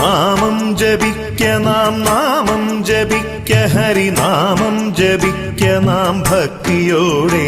നാമം ജപിക്ക നാം നാമം ജപിക്ക ഹരിനാമം ജപിക്ക നാം ഭക്തിയോടെ.